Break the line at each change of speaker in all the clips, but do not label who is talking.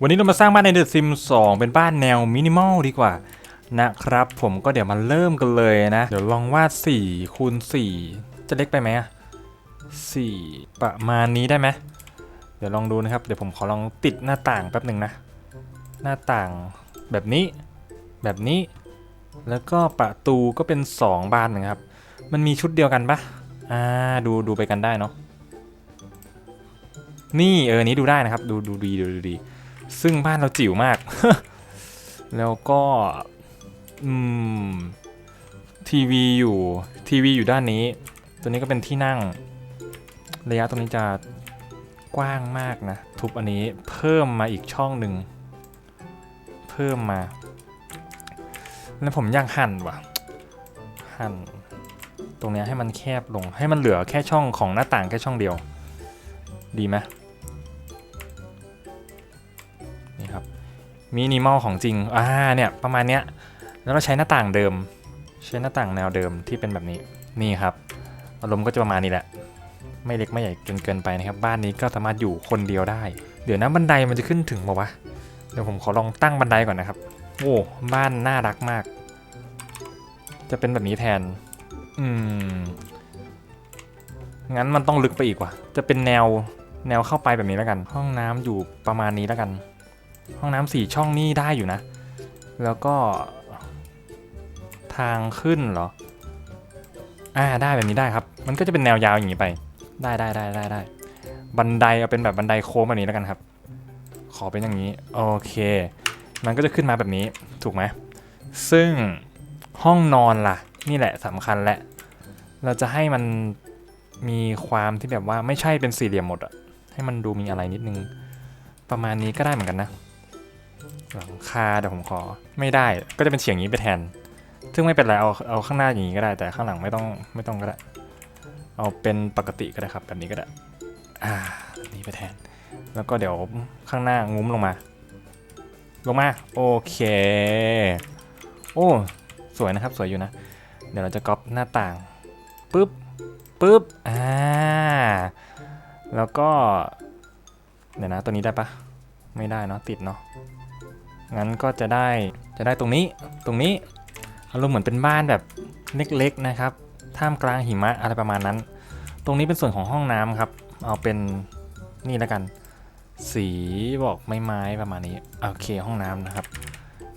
วันนี้เรามาสร้างบ้านในเดอะซิม2เป็นบ้านแนวมินิมอลดีกว่านะครับ ผมก็เดี๋ยวมาเริ่มกันเลยนะ เดี๋ยวลองวาด4คูณ4จะเล็กไปไหมอะ4ประมาณนี้ได้ไหมเดี๋ยวลองดูนะครับ เดี๋ยวผมขอลองติดหน้าต่างแป๊บหนึ่งนะ หน้าต่างแบบนี้ แบบนี้ แล้วก็ประตูก็เป็น 2 บานนะครับ มันมีชุดเดียวกันปะอ่าดูดูไปกันได้เนาะนี่เออนี้ดูได้นะครับ ดูดูดีดูดูดี ซึ่งบ้านเราจิ๋วมาก แล้วก็อืมทีวีอยู่ทีวีอยู่ด้านนี้ ตัวนี้ก็เป็นที่นั่ง ระยะตรงนี้จะกว้างมากนะ ทุบอันนี้เพิ่มมาอีกช่องหนึ่ง เพิ่มมา แล้วผมอยากหั่นว่ะ หั่นตรงเนี้ยให้มันแคบลง ให้มันเหลือแค่ช่องของหน้าต่างแค่ช่องเดียว ดีไหม มินิมอลของจริง อ่าเนี่ยประมาณเนี้ย แล้วเราใช้หน้าต่างเดิม ใช้หน้าต่างแนวเดิมที่เป็นแบบนี้ นี่ครับ อารมณ์ก็จะประมาณนี้แหละ ไม่เล็กไม่ใหญ่เกินเกินไปนะครับ บ้านนี้ก็สามารถอยู่คนเดียวได้ เดี๋ยวนะบันไดมันจะขึ้นถึงปะวะ เดี๋ยวผมขอลองตั้งบันไดก่อนนะครับ โอ้ บ้านน่ารักมาก จะเป็นแบบนี้แทน อืม งั้นมันต้องลึกไปอีกว่ะ จะเป็นแนวแนวเข้าไปแบบนี้แล้วกัน ห้องน้ำอยู่ประมาณนี้แล้วกัน ห้องน้ำสี่ช่องนี่ได้อยู่นะ แล้วก็ ทางขึ้นเหรอ อ่าได้แบบนี้ได้ครับ มันก็จะเป็นแนวยาวอย่างนี้ไป ได้ได้ได้ได้ได้ บันไดเอาเป็นแบบบันไดโค้งแบบนี้แล้วกันครับ ขอเป็นอย่างนี้ โอเค มันก็จะขึ้นมาแบบนี้ ถูกไหม ซึ่งห้องนอนล่ะ นี่แหละสำคัญแหละ เราจะให้มันมีความที่แบบว่าไม่ใช่เป็นสี่เหลี่ยมหมดอะให้มันดูมีอะไรนิดนึง ประมาณนี้ก็ได้เหมือนกันนะ หลังคาเดี๋ยวผมขอ ไม่ได้ก็จะเป็นเฉียงนี้ไปแทน ซึ่งไม่เป็นไรเอาเอาข้างหน้าอย่างนี้ก็ได้ แต่ข้างหลังไม่ต้องไม่ต้องก็ได้ เอาเป็นปกติก็ได้ครับ แบบนี้ก็ได้ อ่านี้ไปแทน แล้วก็เดี๋ยวข้างหน้างุ้มลงมา ลงมา โอเค โอ้สวยนะครับสวยอยู่นะ เดี๋ยวเราจะก๊อปหน้าต่างปุ๊บปุ๊บอ่าแล้วก็เดี๋ยวนะตัวนี้ได้ปะไม่ได้เนาะติดเนาะ งั้นก็จะได้จะได้ตรงนี้ตรงนี้อารมณ์เหมือนเป็นบ้านแบบเล็กๆนะครับ ท่ามกลางหิมะอะไรประมาณนั้น ตรงนี้เป็นส่วนของห้องน้ำครับ เอาเป็นนี่แล้วกัน สีบอกไม้ไม้ประมาณนี้โอเคห้องน้ำนะครับ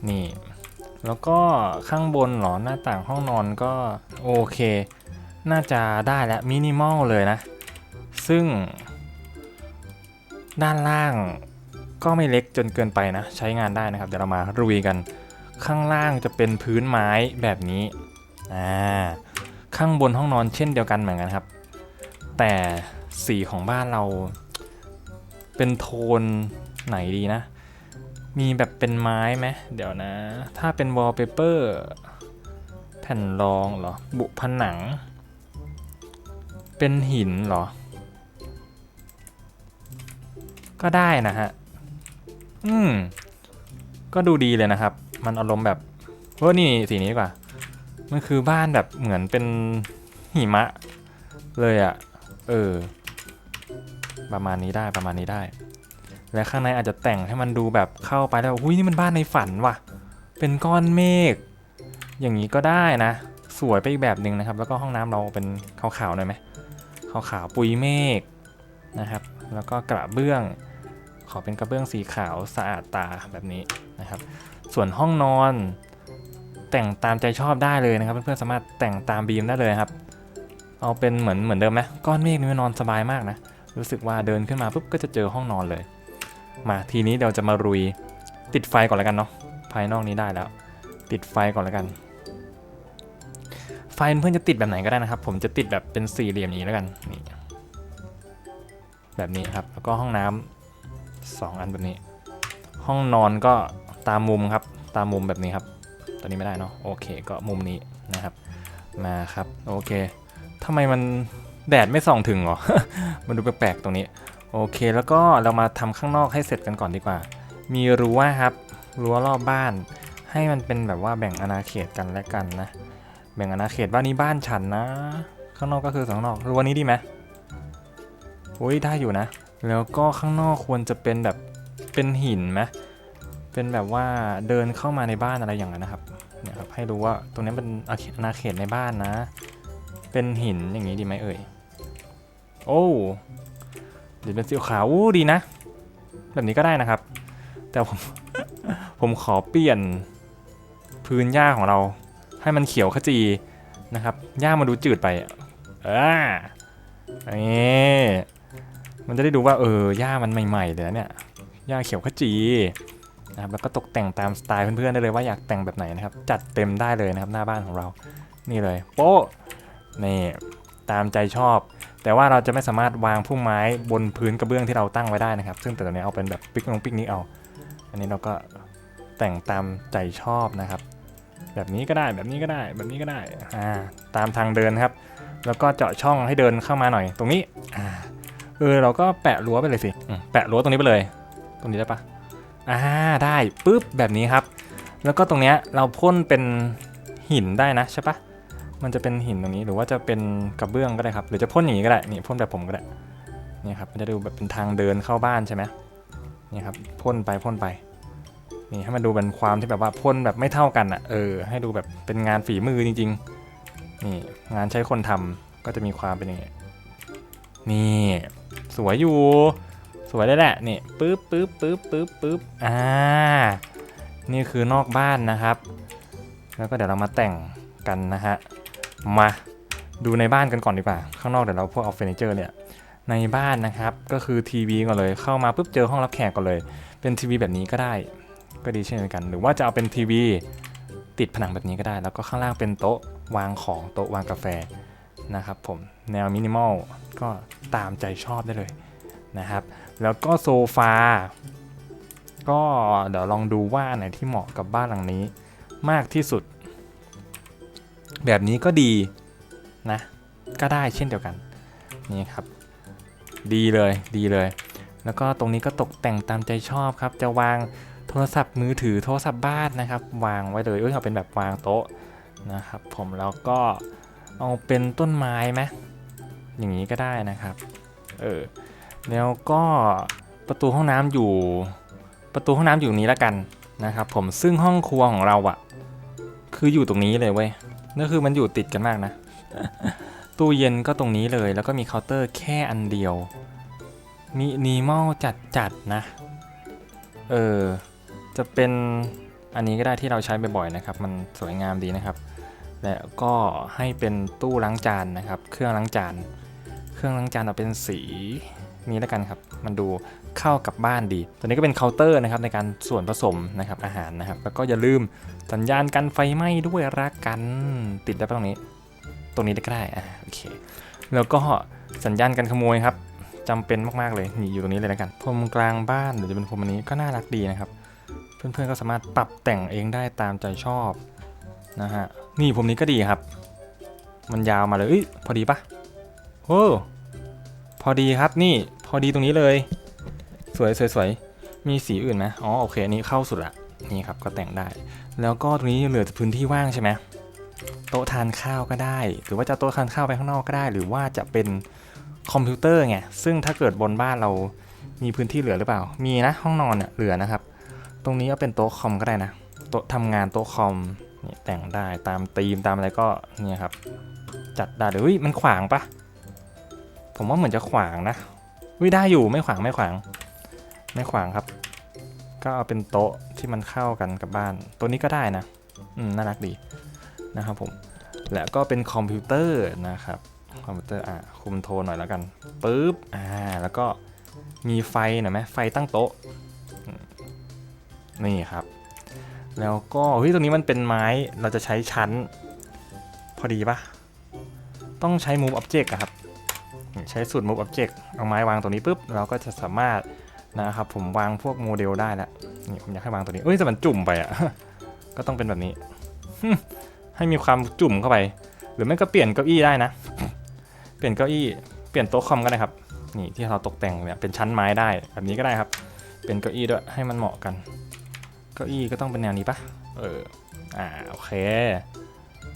นี่ แล้วก็ข้างบนเหรอหน้าต่างห้องนอนก็โอเค น่าจะได้แล้วมินิมอลเลยนะ ซึ่งด้านล่าง ก็ไม่เล็กจนเกินไปนะ ใช้งานได้นะครับ เดี๋ยวเรามารุยกัน ข้างล่างจะเป็นพื้นไม้แบบนี้อ่าข้างบนห้องนอนเช่นเดียวกันเหมือนกันครับ แต่สีของบ้านเรา เป็นโทนไหนดีนะ มีแบบเป็นไม้ไหมเดี๋ยวนะ ถ้าเป็นวอลเปเปอร์แผ่นรองเหรอ บุผนัง เป็นหินเหรอ ก็ได้นะฮะ อืม ก็ดูดีเลยนะครับ มันอารมณ์แบบเฮ้ยนี่สีนี้ดีกว่า มันคือบ้านแบบเหมือนเป็นหิมะ เลยอะ่ะ เออ ประมาณนี้ได้ประมาณนี้ได้ และข้างในอาจจะแต่งให้มันดูแบบเข้าไปแล้วอุ้ยนี่มันบ้านในฝันว่ะ เป็นก้อนเมฆ อย่างนี้ก็ได้นะ สวยไปอีกแบบหนึ่งนะครับ แล้วก็ห้องน้ำเราเป็นขาวๆหน่อยไหมขาวๆปุยเมฆนะครับ แล้วก็กระเบื้อง ขอเป็นกระเบื้องสีขาวสะอาดตาแบบนี้นะครับ ส่วนห้องนอนแต่งตามใจชอบได้เลยนะครับ เพื่อนๆสามารถแต่งตามบีมได้เลยครับ เอาเป็นเหมือนเหมือนเดิมไหมก้อนเมฆนี่นอนสบายมากนะ รู้สึกว่าเดินขึ้นมาปุ๊บก็จะเจอห้องนอนเลย มาทีนี้เราจะมารุยติดไฟก่อนแล้วกันเนาะภายนอกนี้ได้แล้ว ติดไฟก่อนแล้วกัน ไฟเพื่อนจะติดแบบไหนก็ได้นะครับ ผมจะติดแบบเป็นสี่เหลี่ยมนี้แล้วกันนี่แบบนี้ครับแล้วก็ห้องน้ำ 2 อันแบบนี้ ห้องนอนก็ตามมุมครับ ตามมุมแบบนี้ครับ ตอนนี้ไม่ได้เนาะ โอเค ก็มุมนี้นะครับ มาครับ โอเค ทำไมมันแดดไม่ส่องถึงหรอ มันดูแปลกๆตรงนี้ โอเค แล้วก็เรามาทำข้างนอกให้เสร็จกันก่อนดีกว่า มีรั้วครับ รั้วรอบบ้าน ให้มันเป็นแบบว่าแบ่งอาณาเขตกันและกันนะ แบ่งอาณาเขตบ้านนี้บ้านฉันนะ ข้างนอกก็คือข้งนอกรั้วนี้ดีไหมอุ้ยได้อยู่นะ แล้วก็ข้างนอกควรจะเป็นแบบเป็นหินไหมเป็นแบบว่าเดินเข้ามาในบ้านอะไรอย่างนั้นนะครับเนี่ยครับให้รู้ว่าตรงนี้เป็นอาณาเขตในบ้านนะ เป็นหินอย่างนี้ดีไหมเอ่ย โอ้เดี๋ยวเป็นสีขาวอู้ดีนะ แบบนี้ก็ได้นะครับ แต่ผมผมขอเปลี่ยนพื้นหญ้าของเรา ให้มันเขียวขจีนะครับหญ้ามันดูจืดไปอะอ่านี่ มันจะได้ดูว่าเออหญ้ามันใหม่ๆเลยนะเนี่ยหญ้าเขียวขจีนะครับแล้วก็ตกแต่งตามสไตล์เพื่อนๆได้เลยว่าอยากแต่งแบบไหนนะครับ จัดเต็มได้เลยนะครับหน้าบ้านของเรา นี่เลย โป๊ะนี่ตามใจชอบ แต่ว่าเราจะไม่สามารถวางพุ่มไม้บนพื้นกระเบื้องที่เราตั้งไว้ได้นะครับ ซึ่งแต่ตอนนี้เอาเป็นแบบปิกนงปิกนิกเอา อันนี้เราก็แต่งตามใจชอบนะครับ แบบนี้ก็ได้แบบนี้ก็ได้แบบนี้ก็ได้อ่าตามทางเดินครับ แล้วก็เจาะช่องให้เดินเข้ามาหน่อย ตรงนี้อ่า เออเราก็แปะรั้วไปเลยสิอืมแปะรั้วตรงนี้ไปเลย ตรงนี้ได้ปะอ่าได้ปุ๊บแบบนี้ครับ แล้วก็ตรงเนี้ยเราพ่นเป็นหินได้นะใช่ปะมันจะเป็นหินตรงนี้หรือว่าจะเป็นกระเบื้องก็ได้ครับ หรือจะพ่นอย่างนี้ก็ได้นี่พ่นแบบผมก็ได้นี่ครับมันจะดูแบบเป็นทางเดินเข้าบ้านใช่ไหมนี่ครับพ่นไปพ่นไปนี่ให้มันดูเป็นความที่แบบว่าพ่นแบบไม่เท่ากันอะเออให้ดูแบบเป็นงานฝีมือจริง ๆ นี่งานใช้คนทำก็จะมีความเป็นอย่างนี้นี่ สวยอยู่ สวยได้แหละนี่ปึ๊บปึ๊บปึ๊บปึ๊บปึ๊บอ่า นี่คือนอกบ้านนะครับ แล้วก็เดี๋ยวเรามาแต่งกันนะฮะ มาดูในบ้านกันก่อนดีกว่า ข้างนอกเดี๋ยวเราพวกเอาเฟอร์นิเจอร์เนี่ย ในบ้านนะครับ ก็คือทีวีก่อนเลย เข้ามาปุ๊บเจอห้องรับแขกก่อนเลย เป็นทีวีแบบนี้ก็ได้ ก็ดีเช่นเดียวกัน หรือว่าจะเอาเป็นทีวีติดผนังแบบนี้ก็ได้ แล้วก็ข้างล่างเป็นโต๊ะวางของโต๊ะวางกาแฟ นะครับผมแนวมินิมอลก็ตามใจชอบได้เลยนะครับ แล้วก็โซฟาก็เดี๋ยวลองดูว่าไหนที่เหมาะกับบ้านหลังนี้มากที่สุด แบบนี้ก็ดีนะ ก็ได้เช่นเดียวกันนี่ครับ ดีเลยดีเลย แล้วก็ตรงนี้ก็ตกแต่งตามใจชอบครับ จะวางโทรศัพท์มือถือโทรศัพท์บ้านนะครับ วางไว้เลยเอ้ยเอาเป็นแบบวางโต๊ะนะครับ ผมแล้วก็ เอาเป็นต้นไม้ไหมอย่างนี้ก็ได้นะครับ เออ แล้วก็ประตูห้องน้ำอยู่ ประตูห้องน้ำอยู่นี้แล้วกันนะครับ ผม ซึ่งห้องครัวของเราอะคืออยู่ตรงนี้เลยเว้ยนั่นคือมันอยู่ติดกันมากนะ ตู้เย็นก็ตรงนี้เลย แล้วก็มีเคาน์เตอร์แค่อันเดียว มีนีมอลจัดจัดนะ เออ จะเป็นอันนี้ก็ได้ที่เราใช้บ่อยๆนะครับ มันสวยงามดีนะครับ และก็ให้เป็นตู้ล้างจานนะครับ เครื่องล้างจาน เครื่องล้างจานเอาเป็นสีนี้แล้วกันครับ มันดูเข้ากับบ้านดี ตัวนี้ก็เป็นเคาน์เตอร์นะครับในการส่วนผสมนะครับอาหารนะครับ แล้วก็อย่าลืมสัญญาณกันไฟไหม้ด้วยรักกันติดได้ปะตรงนี้ ตรงนี้ได้ก็ได้อ่าโอเค แล้วก็สัญญาณกันขโมยครับจำเป็นมาก ๆ เลยนี่อยู่ตรงนี้เลยแล้วกันพรมกลางบ้านหรือจะเป็นพรมอันนี้ก็น่ารักดีนะครับ เพื่อนๆก็สามารถปรับแต่งเองได้ตามใจชอบ นะฮะ นี่พรมนี้ก็ดีครับ มันยาวมาเลยเอ้ยพอดีปะโอ้พอดีครับนี่พอดีตรงนี้เลย สวยสวยสวยมีสีอื่นไหมอ๋อโอเคอันนี้เข้าสุดละนี่ครับก็แต่งได้ แล้วก็ตรงนี้เหลือแต่พื้นที่ว่างใช่ไหมโต๊ะทานข้าวก็ได้ หรือว่าจะโต๊ะทานข้าวไปข้างนอกก็ได้ หรือว่าจะเป็นคอมพิวเตอร์ไงซึ่งถ้าเกิดบนบ้านเรามีพื้นที่เหลือหรือเปล่า มีนะห้องนอนเนี่ยเหลือนะครับ ตรงนี้ก็เป็นโต๊ะคอมก็ได้นะโต๊ะทำงานโต๊ะคอม นี่แต่งได้ตามธีมตามอะไรก็เนี่ยครับ จัดได้เลยเฮ้ยมันขวางปะผมว่าเหมือนจะขวางนะวิได้อยู่ไม่ขวางไม่ขวาง ไม่ขวางครับ ก็เอาเป็นโต๊ะที่มันเข้ากันกับบ้าน ตัวนี้ก็ได้นะอืมน่ารักดีนะครับผม และก็เป็นคอมพิวเตอร์นะครับคอมพิวเตอร์อะคุมโทนหน่อยแล้วกันปึ๊บอ่าแล้วก็มีไฟหน่อยไหมไฟตั้งโต๊ะนี่ครับ แล้วก็เฮ้ยตรงนี้มันเป็นไม้เราจะใช้ชั้น พอดีปะต้องใช้ move object ครับ ใช้สูตร move object เอาไม้วางตรงนี้ปุ๊บ เราก็จะสามารถนะครับผมวางพวกโมเดลได้แล้วนี่ผมอยากให้วางตัวนี้เอ้ยแต่มันจุ่มไปอะก็ต้องเป็นแบบนี้ ให้มีความจุ่มเข้าไป หรือไม่ก็เปลี่ยนเก้าอี้ได้นะ เปลี่ยนเก้าอี้ เปลี่ยนโต๊ะคอมก็ได้ครับ นี่ที่เราตกแต่งเนี่ยเป็นชั้นไม้ได้ แบบนี้ก็ได้ครับ เป็นเก้าอี้ด้วยให้มันเหมาะกัน ก้าอี้ก็ต้องเป็นแนวนี้ปะเออ อ่า โอเค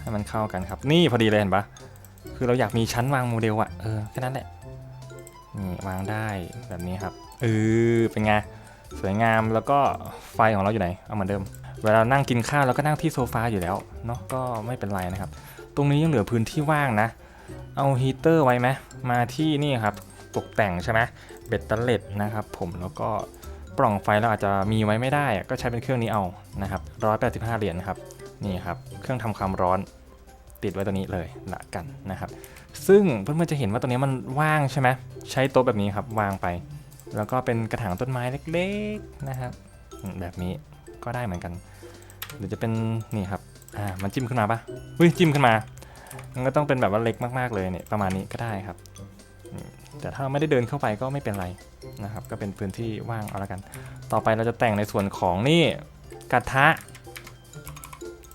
ให้มันเข้ากันครับ นี่พอดีเลยเห็นปะคือเราอยากมีชั้นวางโมเดลอะเออ แค่นั้นแหละ นี่วางได้แบบนี้ครับ เออ เป็นไง สวยงาม แล้วก็ไฟของเราอยู่ไหน เอาเหมือนเดิม เวลานั่งกินข้าวเราก็นั่งที่โซฟาอยู่แล้ว เนาะ ก็ไม่เป็นไรนะครับ ตรงนี้ยังเหลือพื้นที่ว่างนะ เอาฮีเตอร์ไว้ไหม มาที่นี่ครับ ตกแต่งใช่ไหมเบ็ดเตล็ดนะครับ ผม แล้วก็ ปล่องไฟเราอาจจะมีไว้ไม่ได้ก็ใช้เป็นเครื่องนี้เอานะครับ185เหรียญครับนี่ครับเครื่องทำความร้อนติดไว้ตัวนี้เลยละกันนะครับ ซึ่งเพื่อนๆจะเห็นว่าตัวนี้มันว่างใช่ไหมใช้โต๊ะแบบนี้ครับวางไป แล้วก็เป็นกระถางต้นไม้เล็กๆนะครับ แบบนี้ก็ได้เหมือนกัน หรือจะเป็นนี่ครับอ่ามันจิ้มขึ้นมาปะเฮ้ยจิ้มขึ้นมามันก็ต้องเป็นแบบว่าเล็กมากๆเลยเนี่ยประมาณนี้ก็ได้ครับ แต่ถ้าไม่ได้เดินเข้าไปก็ไม่เป็นไร นะครับก็เป็นพื้นที่ว่างเอาละกัน ต่อไปเราจะแต่งในส่วนของนี่กระทะ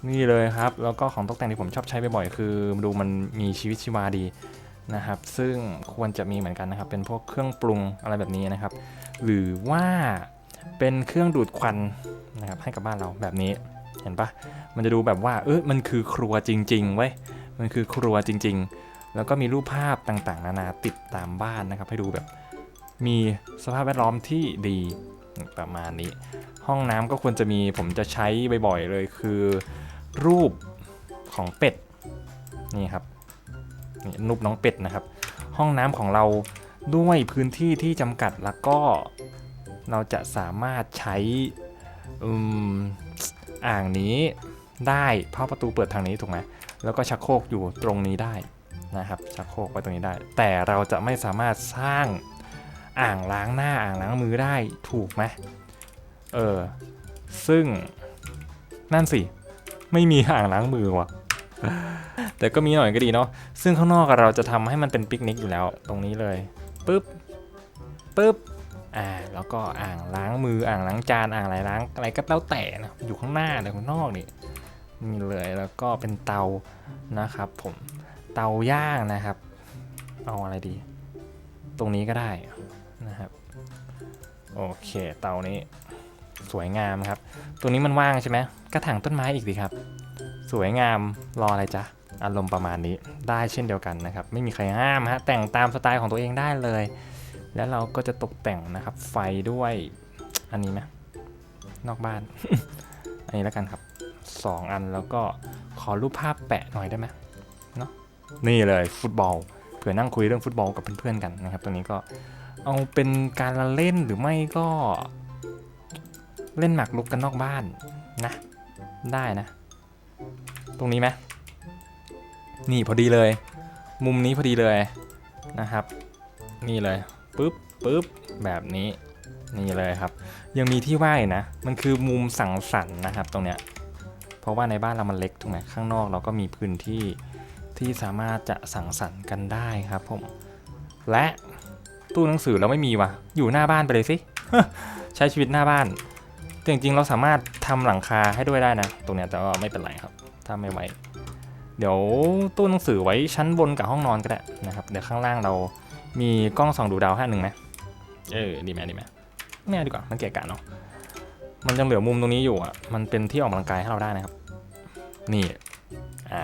นี่เลยครับ แล้วก็ของตกแต่งที่ผมชอบใช้บ่อยๆคือดูมันมีชีวิตชีวาดีนะครับ ซึ่งควรจะมีเหมือนกันนะครับ เป็นพวกเครื่องปรุงอะไรแบบนี้นะครับ หรือว่าเป็นเครื่องดูดควันนะครับให้กับบ้านเราแบบนี้เห็นปะมันจะดูแบบว่า เออมันคือครัวจริงๆเว้ยมันคือครัวจริง ๆ แล้วก็มีรูปภาพต่างๆ นานาติดตามบ้านนะครับ ให้ดูแบบ มีสภาพแวดล้อมที่ดีประมาณนี้ ห้องน้ำก็ควรจะมีผมจะใช้บ่อยๆเลยคือรูปของเป็ดนี่ครับนี่รูปน้องเป็ดนะครับ ห้องน้ำของเราด้วยพื้นที่ที่จำกัดแล้วก็เราจะสามารถใช้อืมอ่างนี้ได้เพราะประตูเปิดทางนี้ถูกไหมแล้วก็ชักโครกอยู่ตรงนี้ได้นะครับชักโครกไว้ตรงนี้ได้ แต่เราจะไม่สามารถสร้าง อ่างล้างหน้าอ่างล้างมือได้ถูกไหมเออ ซึ่งนั่นสิ ไม่มีอ่างล้างมือว่ะ แต่ก็มีหน่อยก็ดีเนาะซึ่งข้างนอกเราจะทำให้มันเป็นปิกนิกอยู่แล้ว ตรงนี้เลยปึ๊บปึ๊บอ่าแล้วก็อ่างล้างมืออ่างล้างจานอ่างอะไรล้างอะไรก็แล้วแต่นะอยู่ข้างหน้าแต่ข้างนอกนี่นี่เลยแล้วก็เป็นเตานะครับ ผมเตาย่างนะครับ เอาอะไรดี ตรงนี้ก็ได้ นะครับโอเคเตานี้สวยงามครับตรงนี้มันว่างใช่ไหมกระถางต้นไม้อีกดีครับ สวยงามรออะไรจ๊ะอารมณ์ประมาณนี้ได้เช่นเดียวกันนะครับ ไม่มีใครห้ามฮะแต่งตามสไตล์ของตัวเองได้เลย แล้วเราก็จะตกแต่งนะครับ ไฟด้วยอันนี้ไหมนอกบ้าน อันนี้แล้วกันครับสองอันแล้วก็ขอรูปภาพแปะหน่อยได้ไหมเนาะนี่เลยฟุตบอลเผื่อนั่งคุยเรื่องฟุตบอลกับเพื่อนๆกันนะครับ ตัวนี้ก็ เอาเป็นการละเล่นหรือไม่ก็ เล่นหมากรุกกันนอกบ้านนะ ได้นะ ตรงนี้ไหมนี่พอดีเลย มุมนี้พอดีเลยนะครับ นี่เลยปึ๊บปึ๊บแบบนี้นี่เลยครับ ยังมีที่ว่างอีกนะ มันคือมุมสังสรรค์นะครับ ตรงเนี้ยเพราะว่าในบ้านเรามันเล็กถูกไหมข้างนอกเราก็มีพื้นที่ที่สามารถจะสังสรรค์กันได้ครับผมและ ตู้หนังสือเราไม่มีวะอยู่หน้าบ้านไปเลยสิใช้ชีวิตหน้าบ้านจริงๆเราสามารถทำหลังคาให้ด้วยได้นะ ตรงเนี้ยแต่ว่าไม่เป็นไรครับ ถ้าไม่ไหวเดี๋ยวตู้หนังสือไว้ชั้นบนกับห้องนอนก็ได้นะครับเดี๋ยวข้างล่างเรามีกล้องส่องดูดาวห้าหนึ่งไหมเออดีไหมดีไหมไม่เอาดีกว่ามันเกะกะเนาะมันยังเหลือมุมตรงนี้อยู่อะมันเป็นที่ออกกำลังกายให้เราได้นะครับ นี่อ่า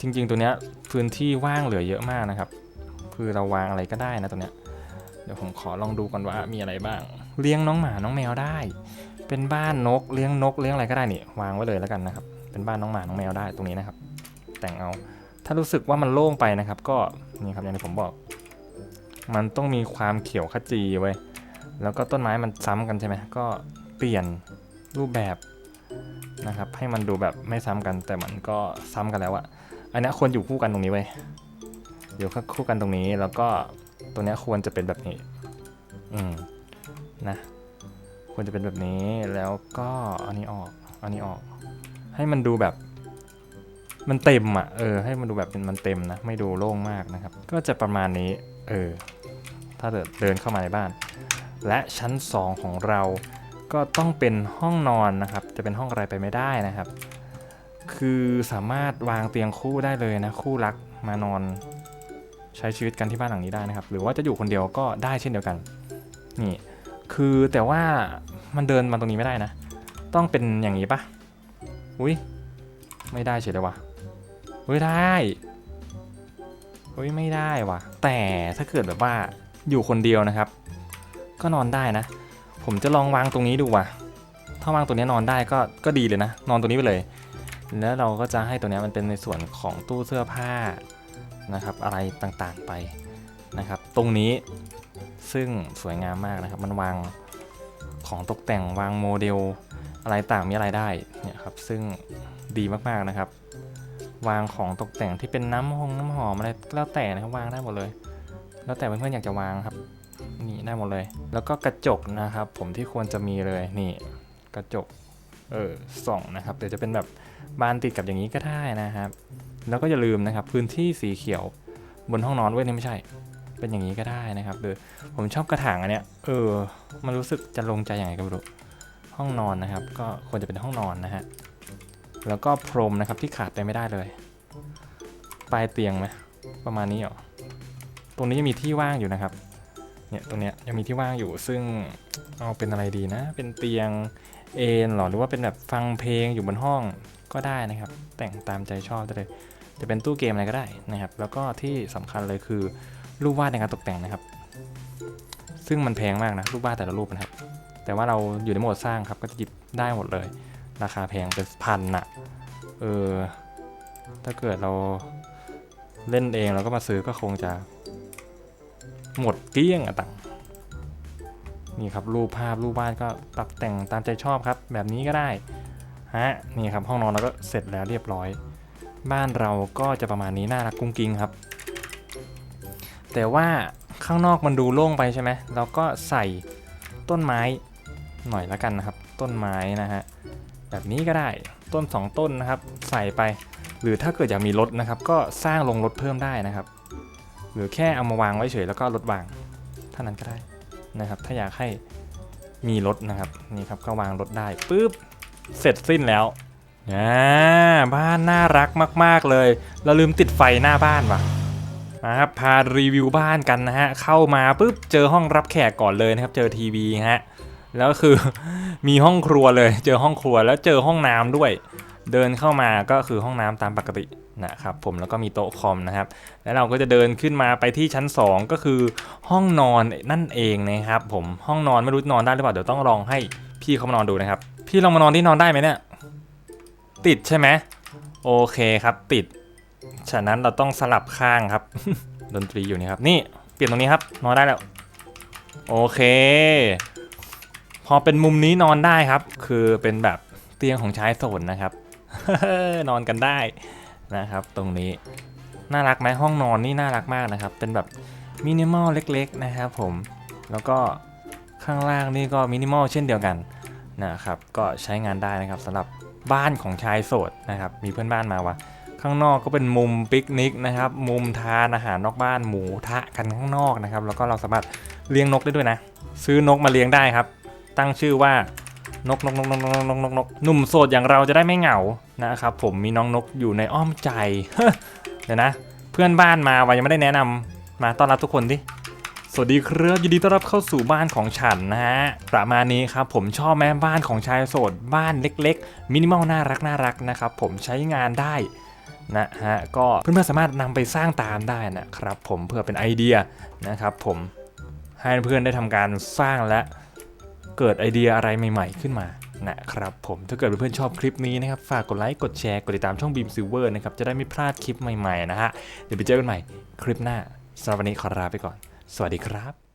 จริง ๆ ตัวเนี้ยพื้นที่ว่างเหลือเยอะมากนะครับ คือเราวางอะไรก็ได้นะตัวเนี้ย ดี๋ยวผมขอลองดูก่อนว่ามีอะไรบ้าง เลี้ยงน้องหมาน้องแมวได้ เป็นบ้านนกเลี้ยงนกเลี้ยงอะไรก็ได้นี่วางไว้เลยแล้วกันนะครับ เป็นบ้านน้องหมาน้องแมวได้ตรงนี้นะครับ แต่งเอา ถ้ารู้สึกว่ามันโล่งไปนะครับ ก็นี่ครับอย่างที่ผมบอก มันต้องมีความเขียวขจีไว้ยแล้วก็ต้นไม้มันซ้ำกันใช่ไหมก็เปลี่ยนรูปแบบนะครับให้มันดูแบบไม่ซ้ำกันแต่มันก็ซ้ำกันแล้วอะอันเนี้ยควรอยู่คู่กันตรงนี้ไว้ยเดี๋ยวคู่กันตรงนี้แล้วก็ ตัวนี้ควรจะเป็นแบบนี้ อืม นะ ควรจะเป็นแบบนี้ แล้วก็อันนี้ออก อันนี้ออก ให้มันดูแบบ มันเต็มอะ เออ ให้มันดูแบบเป็นมันเต็มนะ ไม่ดูโล่งมากนะครับ ก็จะประมาณนี้ เออ ถ้าเดินเดินเข้ามาในบ้าน และชั้น 2 ของเรา ก็ต้องเป็นห้องนอนนะครับ จะเป็นห้องอะไรไปไม่ได้นะครับ คือสามารถวางเตียงคู่ได้เลยนะ คู่รักมานอน ใช้ชีวิตกันที่บ้านหลังนี้ได้นะครับ หรือว่าจะอยู่คนเดียวก็ได้เช่นเดียวกัน นี่ คือแต่ว่ามันเดินมาตรงนี้ไม่ได้นะ ต้องเป็นอย่างนี้ปะอุ้ยไม่ได้เฉยเลยวะอุ้ยได้อุ้ยไม่ได้วะแต่ถ้าเกิดแบบว่าอยู่คนเดียวนะครับ ก็นอนได้นะผผมจะลองวางตรงนี้ดูว่ะ ถ้าวางตัวนี้นอนได้ก็ก็ดีเลยนะ นอนตัวนี้ไปเลย แล้วเราก็จะให้ตัวนี้มันเป็นในส่วนของตู้เสื้อผ้า นะครับอะไรต่างๆไปนะครับ ตรงนี้ซึ่งสวยงามมากนะครับ มันวางของตกแต่งวางโมเดลอะไรต่างมีอะไรได้เนี่ยครับซึ่งดีมากๆนะครับ วางของตกแต่งที่เป็นน้ำหงน้ำหอมอะไรก็แล้วแต่นะครับวางได้หมดเลย แล้วแต่เพื่อนๆอยากจะวางครับนี่ได้หมดเลย แล้วก็กระจกนะครับ ผมที่ควรจะมีเลยนี่กระจกเออส่องนะครับเดี๋ยวจะเป็นแบบบานติดกับอย่างนี้ก็ได้นะครับ แล้วก็อย่าลืมนะครับพื้นที่สีเขียวบนห้องนอนเว้ยนี่ไม่ใช่ เป็นอย่างนี้ก็ได้นะครับเดอผมชอบกระถางอันเนี้ยเออมันรู้สึกจะลงใจอย่างไรก็ไม่รู้ห้องนอนนะครับ ก็ควรจะเป็นห้องนอนนะฮะแล้วก็พรมนะครับที่ขาดไปไม่ได้เลยปลายเตียงไหมประมาณนี้เหรอตรงนี้ยังมีที่ว่างอยู่นะครับเนี่ยตรงเนี้ยยังมีที่ว่างอยู่ซึ่งเอาเป็นอะไรดีนะ เป็นเตียงเอนหรอหรือว่าเป็นแบบฟังเพลงอยู่บนห้องก็ได้นะครับ แต่งตามใจชอบได้เลย จะเป็นตู้เกมอะไรก็ได้นะครับ แล้วก็ที่สำคัญเลยคือรูปวาดในการตกแต่งนะครับ ซึ่งมันแพงมากนะรูปวาดแต่ละรูปนะครับ แต่ว่าเราอยู่ในโหมดสร้างครับก็จะหยิบได้หมดเลย ราคาแพงเป็นพันนะเออถ้าเกิดเราเล่นเองเราก็มาซื้อก็คงจะ หมดเกลี้ยงอะตังนี่ครับรูปภาพรูปบ้านก็ปรับแต่งตามใจชอบครับ แบบนี้ก็ได้ฮะนี่ครับห้องนอนเราก็เสร็จแล้วเรียบร้อย บ้านเราก็จะประมาณนี้น่ารักกุ้งกิ้งครับ แต่ว่าข้างนอกมันดูโล่งไปใช่ไหมเราก็ใส่ต้นไม้หน่อยละกันนะครับ ต้นไม้นะฮะแบบนี้ก็ได้ต้น 2 ต้นนะครับ ใส่ไป หรือถ้าเกิดอยากมีรถนะครับ ก็สร้างลงรถเพิ่มได้นะครับ หรือแค่เอามาวางไว้เฉยแล้วก็รถวางเท่านั้นก็ได้นะครับ ถ้าอยากให้มีรถนะครับนี่ครับก็วางรถได้ปุ๊บเสร็จสิ้นแล้ว อ่าบ้านน่ารักมาก ๆ เลย เราลืมติดไฟหน้าบ้านว่ะมาครับพารีวิวบ้านกันนะฮะ เข้ามาปุ๊บเจอห้องรับแขกก่อนเลยนะครับ เจอทีวีฮะ แล้วคือมีห้องครัวเลย เจอห้องครัวแล้วเจอห้องน้ำด้วย เดินเข้ามาก็คือห้องน้ำตามปกตินะครับผมแล้วก็มีโต๊ะคอมนะครับ แล้วเราก็จะเดินขึ้นมาไปที่ชั้น 2 ก็คือห้องนอนนั่นเองนะครับ ผมห้องนอนไม่รู้นอนได้หรือเปล่าเดี๋ยวต้องลองให้พี่เขามานอนดูนะครับ พี่ลองมานอนที่นอนได้ไหมเนี่ย ติดใช่ไหมโอเคครับติด ฉะนั้นเราต้องสลับข้างครับ ดนตรีอยู่นี่ครับ นี่เปลี่ยนตรงนี้ครับ นอนได้แล้ว โอเค พอเป็นมุมนี้นอนได้ครับ คือเป็นแบบเตียงของชายโสดนะครับ นอนกันได้นะครับ ตรงนี้น่ารักไหมห้องนอนนี่น่ารักมากนะครับ เป็นแบบมินิมอลเล็กๆนะครับผมแล้วก็ข้างล่างนี่ก็มินิมอลเช่นเดียวกันนะครับ ก็ใช้งานได้นะครับสำหรับ บ้านของชายโสดนะครับ มีเพื่อนบ้านมาวะข้างนอกก็เป็นมุมปิกนิกนะครับ มุมทานอาหารนอกบ้านหมูทะกันข้างนอกนะครับ แล้วก็เราสามารถเลี้ยงนกได้ด้วยนะ ซื้อนกมาเลี้ยงได้ครับ ตั้งชื่อว่านกนกนกนกนกนกนกนกหนุ่มโสดอย่างเราจะได้ไม่เหงานะครับ ผมมีน้องนกอยู่ในอ้อมใจเดี๋ยวนะ เพื่อนบ้านมาว่ายังไม่ได้แนะนำมาต้อนรับทุกคนดิ วัสดีครับยินดีต้อนรับเข้าสู่บ้านของฉันนะฮะประมาณนี้ครับผมชอบแม่บ้านของชายโสดบ้านเล็กๆ มินิมอลน่ารักน่ารักนะครับผมใช้งานได้นะฮะก็เพื่อนๆสามารถนำไปสร้างตามได้นะครับผมเพื่อเป็นไอเดียนะครับผมให้เพื่อนได้ทำการสร้างและเกิดไอเดียอะไรใหม่ ๆ ขึ้นมานะครับผมถ้าเกิดเพื่อนๆชอบคลิปนี้นะครับฝากกดไลค์กดแชร์กดติดตามช่อง Beam Silver นะครับจะได้ไม่พลาดคลิปใหม่ๆนะฮะเดี๋ยวไปเจอกันใหม่คลิปหน้าสำหรับวันนี้ขอลาไปก่อน สวัสดีครับ